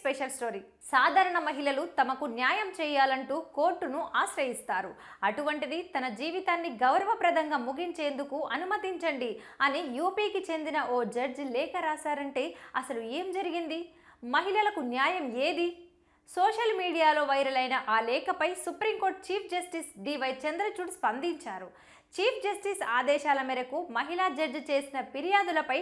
Special story. సాధారణ మహిళలు తమకు న్యాయం చేయాలంటూ కోర్టును ఆశ్రయిస్తారు. అటువంటిది తన జీవితాన్ని గౌరవప్రదంగా ముగించేందుకు అనుమతించండి అని యూపీకి చెందిన ఓ జడ్జి లేఖ రాశారంటే అసలు ఏం జరిగింది? మహిళలకు న్యాయం ఏది? సోషల్ మీడియాలో వైరల్ అయిన ఆ లేఖపై supreme court chief justice DY Chandrachud స్పందించారు. చీఫ్ జస్టిస్ ఆదేశాల మేరకు మహిళా జడ్జి చేసిన ఫిర్యాదులపై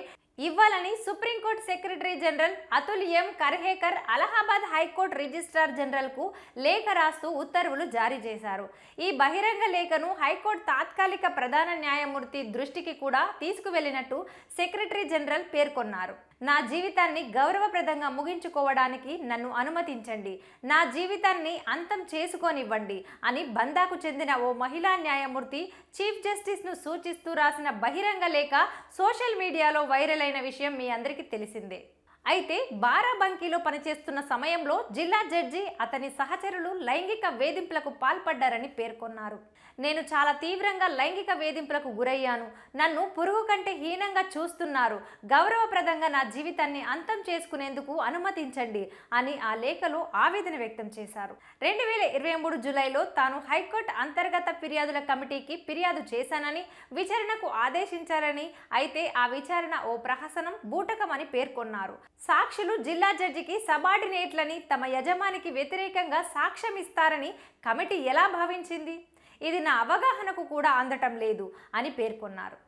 ఇవ్వాలని supreme court secretary general Atul M Karhekar Allahabad high court registrar జనరల్కు లేఖ రాస్తూ ఉత్తర్వులు జారీ చేశారు. ఈ బహిరంగ లేఖను హైకోర్టు తాత్కాలిక ప్రధాన న్యాయమూర్తి దృష్టికి కూడా తీసుకువెళ్ళినట్టు సెక్రటరీ జనరల్ పేర్కొన్నారు. నా జీవితాన్ని గౌరవప్రదంగా ముగించుకోవడానికి నన్ను అనుమతించండి. నా జీవితాన్ని అంతం చేసుకోనివ్వండి అని బందాకు చెందిన ఓ మహిళా న్యాయమూర్తి చీఫ్ జస్టిస్ను సూచిస్తూ రాసిన బహిరంగ లేఖ సోషల్ మీడియాలో వైరల్ అయిన విషయం మీ అందరికీ తెలిసిందే. అయితే బారాబంకీలో పనిచేస్తున్న సమయంలో జిల్లా జడ్జి అతని సహచరులు లైంగిక వేధింపులకు పాల్పడ్డారని పేర్కొన్నారు. నేను చాలా తీవ్రంగా లైంగిక వేధింపులకు గురయ్యాను. నన్ను పురుగు కంటే హీనంగా చూస్తున్నారు. గౌరవప్రదంగా నా జీవితాన్ని అంతం చేసుకునేందుకు అనుమతించండి అని ఆ లేఖలో ఆవేదన వ్యక్తం చేశారు. రెండు వేల ఇరవై మూడు జూలైలో తాను హైకోర్టు అంతర్గత ఫిర్యాదుల కమిటీకి ఫిర్యాదు చేశానని విచారణకు ఆదేశించారని అయితే ఆ విచారణ ఓ ప్రహసనం బూటకమని పేర్కొన్నారు. సాక్షులు జిల్లా జడ్జికి సబార్డినేట్లని తమ యజమానికి వ్యతిరేకంగా సాక్ష్యం ఇస్తారని కమిటీ ఎలా భావించింది? ఇది నా అవగాహనకు కూడా అందటం లేదు అని పేర్కొన్నారు.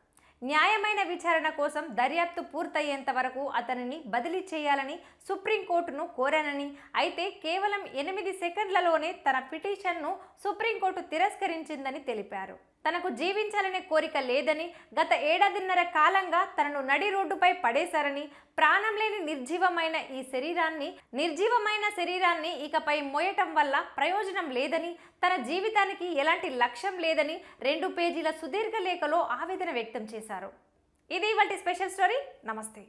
న్యాయమైన విచారణ కోసం దర్యాప్తు పూర్తయ్యేంత వరకు అతనిని బదిలీ చేయాలని సుప్రీంకోర్టును కోరానని అయితే కేవలం ఎనిమిది సెకండ్లలోనే తన పిటిషన్ను సుప్రీంకోర్టు తిరస్కరించిందని తెలిపారు. తనకు జీవించాలనే కోరిక లేదని గత ఏడాదిన్నర కాలంగా తనను నడి రోడ్డుపై పడేశారని ప్రాణం లేని నిర్జీవమైన ఈ శరీరాన్ని నిర్జీవమైన శరీరాన్ని ఇకపై మోయటం వల్ల ప్రయోజనం లేదని తన జీవితానికి ఎలాంటి లక్ష్యం లేదని రెండు పేజీల సుదీర్ఘ లేఖలో ఆవేదన వ్యక్తం చేశారు. ఇది ఇవాటి స్పెషల్ స్టోరీ. నమస్తే.